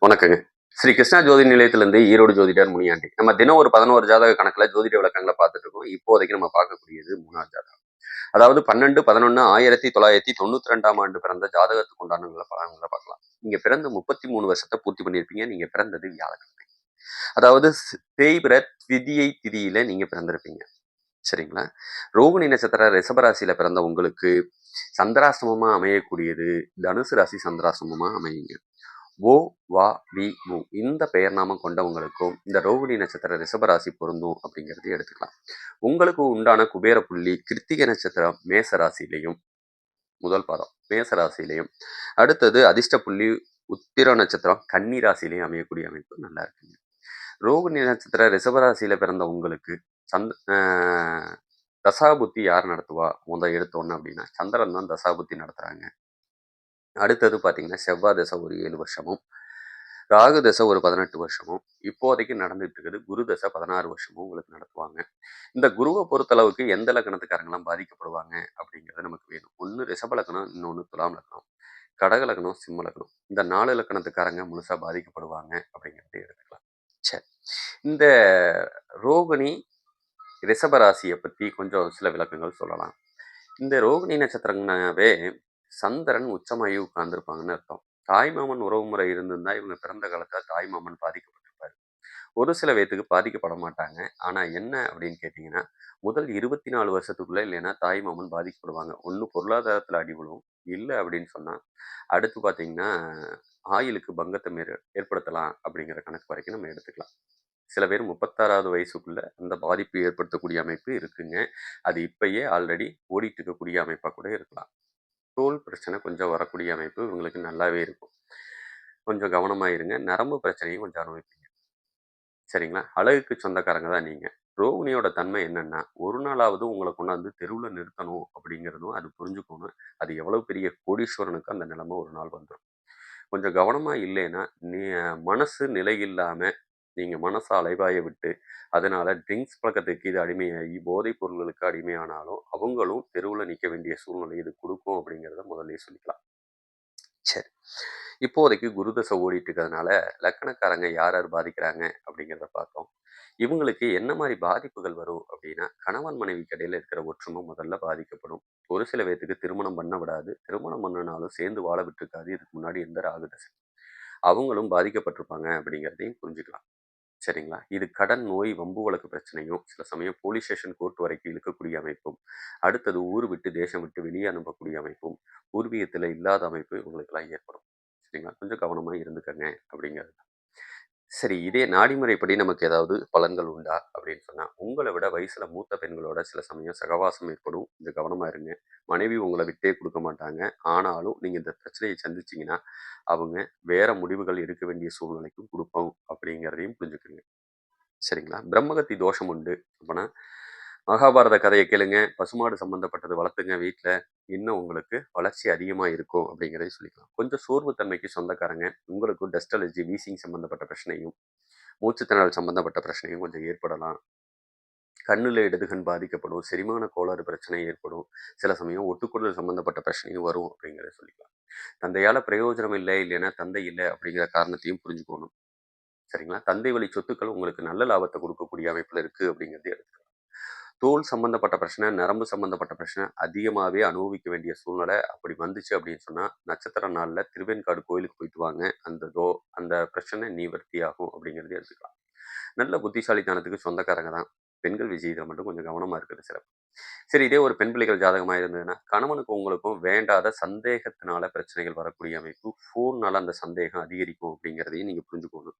வணக்கங்க. ஸ்ரீ கிருஷ்ணா ஜோதி நிலையத்திலிருந்து ஈரோடு ஜோதிடர் முனியாண்டி. நம்ம தினம் ஒரு பதினோரு ஜாதக கணக்கில் ஜோதிட விளக்கங்களை பார்த்துட்டு இருக்கோம். இப்போதைக்கு நம்ம பார்க்கக்கூடியது மூணாவது ஜாதகம். அதாவது பன்னெண்டு பதினொன்னு ஆயிரத்தி தொள்ளாயிரத்தி தொண்ணூத்தி ரெண்டாம் ஆண்டு பிறந்த ஜாதகத்துக்கு உண்டானங்களை பலன்களை பார்க்கலாம். நீங்க பிறந்து முப்பத்தி மூணு வருஷத்தை பூர்த்தி பண்ணியிருப்பீங்க. நீங்க பிறந்தது வியாழக்கிழமை. அதாவது ஸ்- தேய்பிர திதியை திதியில நீங்க பிறந்திருப்பீங்க. சரிங்களா? ரோகிணி நட்சத்திர ரிஷபராசியில பிறந்த உங்களுக்கு சந்திராசிரமமா அமையக்கூடியது. தனுசு ராசி சந்திராசிரமமா அமையுங்க. ஓ வா வி மு இந்த பெயர் நாமம் கொண்டவங்களுக்கும் இந்த ரோகிணி நட்சத்திர ரிஷபராசி பொருந்தும் அப்படிங்கிறது எடுத்துக்கலாம். உங்களுக்கு உண்டான குபேர புள்ளி கிருத்திகை நட்சத்திரம் மேச ராசியிலையும் முதல் பாதம் மேச ராசியிலையும் அடுத்தது அதிர்ஷ்ட புள்ளி உத்திர நட்சத்திரம் கன்னி ராசியிலையும் அமையக்கூடிய அமைப்பு நல்லா இருக்குங்க. ரோகிணி நட்சத்திர ரிஷபராசியில பிறந்த உங்களுக்கு சந்த் தசாபுத்தி யார் நடத்துவா? முத எடுத்தோன்னு அப்படின்னா சந்திரன் தான் தசாபுத்தி நடத்துகிறாங்க அடுத்தது பார்த்தீங்கன்னா செவ்வாய் தசை ஒரு ஏழு வருஷமும் ராகு தசை ஒரு பதினெட்டு வருஷமும் இப்போதைக்கு நடந்துட்டு இருக்குது. குரு தசை பதினாறு வருஷமும் உங்களுக்கு நடத்துவாங்க. இந்த குருவை பொறுத்தளவுக்கு எந்த லக்கணத்துக்காரங்களாம் பாதிக்கப்படுவாங்க அப்படிங்கிறது நமக்கு வேணும். ஒன்று ரிஷப லக்கணம் இன்னொன்று துலாம் லக்கணம் கடக லக்கணம் சிம்ம லக்கணம். இந்த நாலு லக்கணத்துக்காரங்க முழுசாக பாதிக்கப்படுவாங்க அப்படிங்கிறத எடுத்துக்கலாம். சரி. இந்த ரோகிணி ரிஷபராசியை பற்றி கொஞ்சம் சில விளக்கங்கள் சொல்லலாம். இந்த ரோகிணி நட்சத்திரங்கனாவே சந்திரன் உச்சமாகி உட்கார்ந்துருப்பாங்கன்னு அர்த்தம். தாய்மாமன் உறவு முறை இருந்திருந்தா இவங்க பிறந்த காலத்தில் தாய்மாமன் பாதிக்கப்பட்டிருப்பாரு. ஒரு சில பேத்துக்கு பாதிக்கப்பட மாட்டாங்க. ஆனால் என்ன அப்படின்னு கேட்டிங்கன்னா முதல் இருபத்தி நாலு வருஷத்துக்குள்ளே இல்லைன்னா தாய்மாமன் பாதிக்கப்படுவாங்க. ஒன்று பொருளாதாரத்தில் அடிபடும் இல்லை அப்படின்னு சொன்னால் அடுத்து பார்த்தீங்கன்னா ஆயுளுக்கு பங்கத்தை மேற் ஏற்படுத்தலாம் அப்படிங்கிற கணக்கு வரைக்கும் நம்ம எடுத்துக்கலாம். சில பேர் முப்பத்தாறாவது வயசுக்குள்ள அந்த பாதிப்பு ஏற்படுத்தக்கூடிய அமைப்பு இருக்குங்க. அது இப்பயே ஆல்ரெடி ஓடிட்டு இருக்கக்கூடிய அமைப்பாக கூட இருக்கலாம். தோல் பிரச்சனை கொஞ்சம் வரக்கூடிய அமைப்பு இவங்களுக்கு நல்லாவே இருக்கும். கொஞ்சம் கவனமாக இருங்க. நரம்பு பிரச்சனையும் கொஞ்சம் அனுபவிப்பீங்க. சரிங்களா? அழகுக்கு சொந்தக்காரங்க தான் நீங்கள் ரோகிணியோட தன்மை என்னென்னா ஒரு நாளாவது உங்களை கொண்டாந்து தெருவில் நிறுத்தணும் அப்படிங்கிறதும் அது புரிஞ்சுக்கணும் அது எவ்வளோ பெரிய கோடீஸ்வரனுக்கு அந்த நிலைமை ஒரு நாள் வந்துடும் கொஞ்சம் கவனமாக இல்லைன்னா நீ மனசு நிலை இல்லாமல் நீங்கள் மனசை அலைவாய விட்டு அதனால ட்ரிங்க்ஸ் பழக்கத்துக்கு இது அடிமையாகி போதைப் பொருள்களுக்கு அடிமையானாலும் அவங்களும் தெருவில் நிற்க வேண்டிய சூழ்நிலை இது கொடுக்கும் அப்படிங்கிறத முதல்லயே சொல்லிக்கலாம். சரி. இப்போதைக்கு குருதசை ஓடிட்டு இருக்கிறதுனால லக்கணக்காரங்க யார் யார் பாதிக்கிறாங்க அப்படிங்கிறத பார்த்தோம். இவங்களுக்கு என்ன மாதிரி பாதிப்புகள் வரும் அப்படின்னா கணவன் மனைவிக்கு இடையில இருக்கிற ஒற்றுமை முதல்ல பாதிக்கப்படும். ஒரு சில பேர்த்துக்கு திருமணம் பண்ண விடாது. திருமணம் பண்ணினாலும் சேர்ந்து வாழ விட்டுருக்காது. இதுக்கு முன்னாடி எந்த ராகுதசை அவங்களும் பாதிக்கப்பட்டிருப்பாங்க அப்படிங்கிறதையும் புரிஞ்சுக்கலாம். சரிங்களா? இது கடன் நோய் வம்பு வழக்கு பிரச்சனையும் சில சமயம் போலீஸ் ஸ்டேஷன் கோர்ட் வரைக்கும் இழுக்கக்கூடிய அமைப்பும் அடுத்தது ஊர் விட்டு தேசம் விட்டு வெளியே அனுப்பக்கூடிய அமைப்பும் பூர்வீகத்தில் இல்லாத அமைப்பு இவங்களுக்கெல்லாம் ஏற்படும். சரிங்களா? கொஞ்சம் கவனமாக இருந்துக்கங்க அப்படிங்கிறது தான். சரி இதே நாடிமுறைப்படி நமக்கு ஏதாவது பலன்கள் உண்டா? அப்படின்னு சொன்னால் உங்களை விட வயசில் மூத்த பெண்களோட சில சமயம் சகவாசம் ஏற்படும். இது கவனமாக இருங்க. மனைவி உங்களை விட்டே கொடுக்க மாட்டாங்க. ஆனாலும் நீங்கள் இந்த பிரச்சனையை சந்திச்சிங்கன்னா அவங்க வேற முடிவுகள் எடுக்க வேண்டிய சூழ்நிலைக்கும் கொடுப்போம் அப்படிங்கிறதையும் புரிஞ்சுக்கோங்க. சரிங்களா? பிரம்மகத்தி தோஷம் உண்டு. அப்படின்னா மகாபாரத கதையை கேளுங்க. பசுமாடு சம்பந்தப்பட்டது வளர்த்துங்க வீட்டில் இன்னும் உங்களுக்கு வளர்ச்சி அதிகமாக இருக்கும் அப்படிங்கிறதையும் சொல்லிக்கலாம். கொஞ்சம் சோர்வுத்தன்மைக்கு சொந்தக்காரங்க. உங்களுக்கு டஸ்ட் அலர்ஜி வீசிங் சம்மந்தப்பட்ட பிரச்சனையும் மூச்சுத்திணறல் சம்பந்தப்பட்ட பிரச்சனையும் கொஞ்சம் ஏற்படலாம். கண்ணில் இடதுகண் பாதிக்கப்படும். செரிமான கோளாறு பிரச்சனை ஏற்படும். சில சமயம் ஒட்டுக்குடல் சம்பந்தப்பட்ட பிரச்சனையும் வரும் அப்படிங்கிறத சொல்லிக்கலாம். தந்தையால் பிரயோஜனம் இல்லை இல்லைன்னா தந்தை இல்லை அப்படிங்கிற காரணத்தையும் புரிஞ்சுக்கணும். சரிங்களா? தந்தை வழி சொத்துக்கள் உங்களுக்கு நல்ல லாபத்தை கொடுக்கக்கூடிய அமைப்பில் இருக்குது அப்படிங்கிறது எடுத்துக்கலாம். தோல் சம்பந்தப்பட்ட பிரச்சனை நரம்பு சம்பந்தப்பட்ட பிரச்சனை அதிகமாகவே அனுபவிக்க வேண்டிய சூழ்நிலை அப்படி வந்துச்சு அப்படின்னு சொன்னால் நட்சத்திர நாளில் திருவெண்காடு கோயிலுக்கு போயிட்டு வாங்க. அந்த தோ அந்த பிரச்சனை நிவர்த்தி ஆகும் அப்படிங்கிறது எடுத்துக்கலாம். நல்ல புத்திசாலித்தனத்துக்கு சொந்தக்காரங்க தான். பெண்கள் விஷயத்தில் மட்டும் கொஞ்சம் கவனமாக இருக்கிறது சிறப்பு. சரி இதே ஒரு பெண் பிள்ளைகள் ஜாதகமாக இருந்ததுன்னா கணவனுக்கு உங்களுக்கும் வேண்டாத சந்தேகத்தினால பிரச்சனைகள் வரக்கூடிய அமைப்பு ஃபோன்னால அந்த சந்தேகம் அதிகரிக்கும் அப்படிங்கிறதையும் நீங்கள் புரிஞ்சுக்கணும்.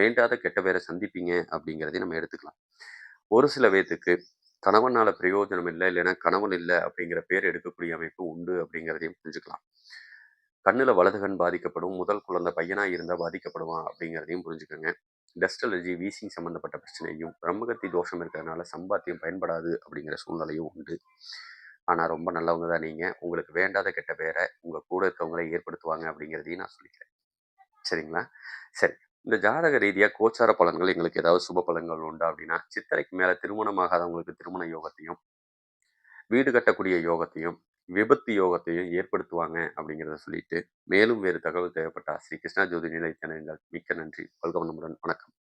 வேண்டாத கெட்ட பேரை சந்திப்பீங்க அப்படிங்கிறதையும் நம்ம எடுத்துக்கலாம். ஒரு சில பேத்துக்கு கணவனால் பிரயோஜனம் இல்லை இல்லைன்னா கணவன் இல்லை அப்படிங்கிற பேர் எடுக்கக்கூடிய அமைப்பு உண்டு அப்படிங்கிறதையும் புரிஞ்சுக்கலாம். கண்ணில் வலது கண் பாதிக்கப்படும் முதல் குழந்தை பையனாக இருந்தால் பாதிக்கப்படுவான் அப்படிங்கிறதையும் புரிஞ்சுக்கோங்க. டஸ்ட் அலர்ஜி வீசிங் சம்மந்தப்பட்ட பிரச்சனையும் பிரம்மகத்தி தோஷம் இருக்கிறதுனால சம்பாத்தியம் பயன்படாது அப்படிங்கிற சூழ்நிலையும் உண்டு. ஆனால் ரொம்ப நல்லவங்க தான் நீங்கள் உங்களுக்கு வேண்டாத கெட்ட பேரை உங்கள் கூட இருக்கவங்களே ஏற்படுத்துவாங்க அப்படிங்கிறதையும் நான் சொல்லிக்கிறேன். சரிங்களா? சரி. இந்த ஜாதக ரீதியாக கோச்சார பலன்கள் எங்களுக்கு ஏதாவது சுப பலன்கள் உண்டா அப்படின்னா சித்திரைக்கு மேலே திருமணமாகாதவங்களுக்கு திருமண யோகத்தையும் வீடு கட்டக்கூடிய யோகத்தையும் விபத்து யோகத்தையும் ஏற்படுத்துவாங்க அப்படிங்கிறத சொல்லிட்டு மேலும் வேறு தகவல் தேவைப்பட்டா ஸ்ரீ கிருஷ்ணா ஜோதி நிலையத்தினங்கள் மிக்க நன்றி. வல்கவனமுடன் வணக்கம்.